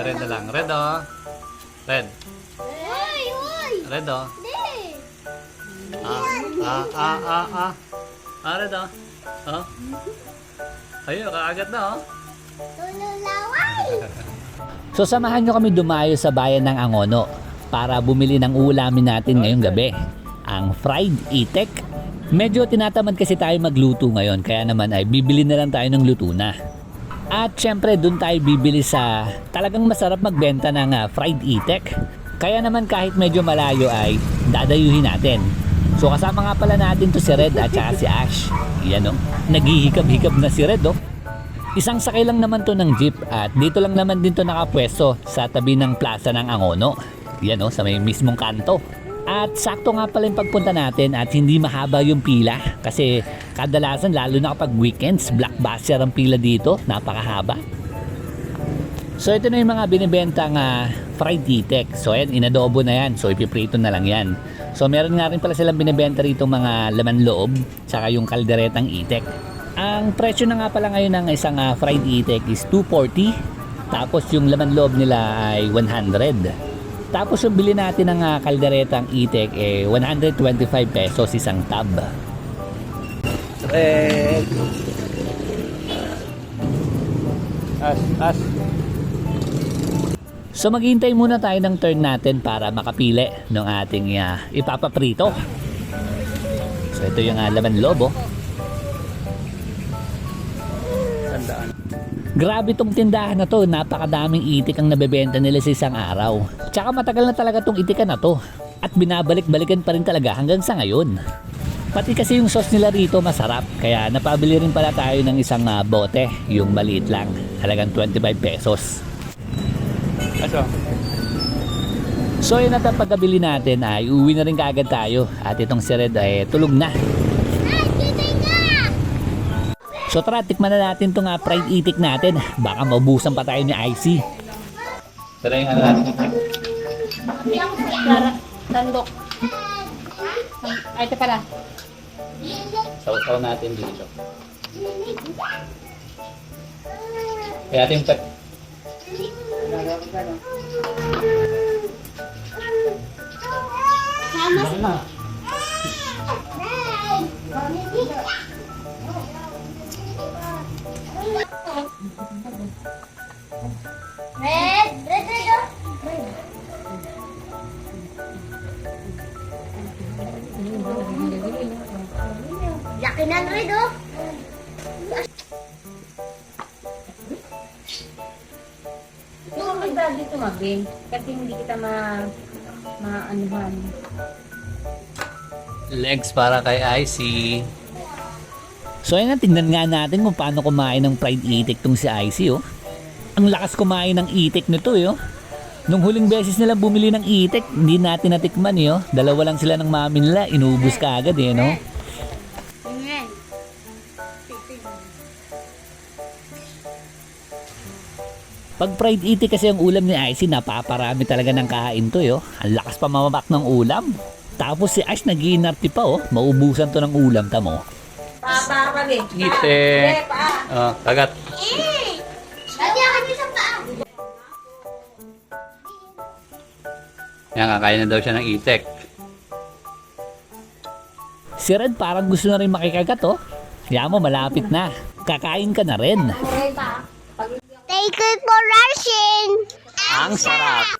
Red na lang. Red oh. Red. Uy, uy! Red oh. Hindi! Ah, ah, ah, ah, ah. Ah, red oh. Oh. Ayun, kaagat na oh. Tululaway! So samahan nyo kami dumayo sa bayan ng Angono para bumili ng ulamin natin ngayong gabi. Ang fried itek. Medyo tinatamad kasi tayo magluto ngayon kaya naman ay bibili na lang tayo ng luto na. At syempre doon tayo bibili sa talagang masarap magbenta ng ah, fried itek. Kaya naman kahit medyo malayo ay dadayuhin natin. So kasama nga pala natin to si Red at saka si Ash. Yan o, naghihikab-hikab na si Red oh. Isang sakay lang naman to ng jeep at dito lang naman din to nakapwesto sa tabi ng plaza ng Angono. Yan o, sa may mismong kanto. At sakto nga pala yung pagpunta natin at hindi mahaba yung pila kasi kadalasan lalo na kapag weekends, blockbuster ang pila dito, napakahaba. So ito na yung mga binibentang ah, fried titek. So ayan, inadobo na yan. So ipiprito na lang yan. So meron nga rin pala silang binibenta rito mga laman loob saka yung kalderetang itek. Ang presyo na nga pala ngayon ng isang ah, fried itek is 240. Tapos yung laman loob nila ay 100. Tapos yung bili natin ng ah, kalderetang itek eh 125 pesos isang tab. Red. As, as. So maghihintay muna tayo ng turn natin para makapili ng ating ah, ipapaprito. So ito yung uh, laman loob oh. Tandaan. Grabe tong tindahan na to, napakadaming itik ang nabebenta nila sa isang araw. Tsaka matagal na talaga tong itikan na to. At binabalik-balikan pa rin talaga hanggang sa ngayon. Pati kasi yung sauce nila rito masarap, kaya napabili rin pala tayo ng isang ah, bote, yung maliit lang, halagang 25 pesos. Aso. So yun at ang pagkabili natin ay uwi na rin kaagad tayo at itong si Red ay tulog na. So tara, tikman na natin itong uh, fried itik natin. Baka maubusan pa tayo ni Icy. Tara yung ano natin. Tara, tandok. Ay, ito pala. Sausaw natin dito. Kaya natin pet. Sama Red! Red, oh! Yung may bagay tumabing. Kasi hindi kita ma... maanuhan. Legs para kay Icy. So ayun na, tingnan nga natin kung paano kumain ng fried itik tong si Icy oh. Ang lakas kumain ng itik nito eh oh. Nung huling beses nila bumili ng itik, hindi natin natikman eh oh. Dalawa lang sila ng mami nila, inubos ka agad eh no. Tingnan. Pag fried itik kasi ang ulam ni Icy, napaparami talaga ng kain to oh. Ang lakas pa mamabak ng ulam. Tapos si Ash nagiinarti pa oh. Maubusan to ng ulam tamo. Pa, pa, pa, be. Itik. pa. Oh, kagat. Yan, kakain na daw siya ng itek. Si Red parang gusto na rin makikagat oh. Kaya mo malapit na. Kakain ka na rin. Take it for rushing! Ang sarap.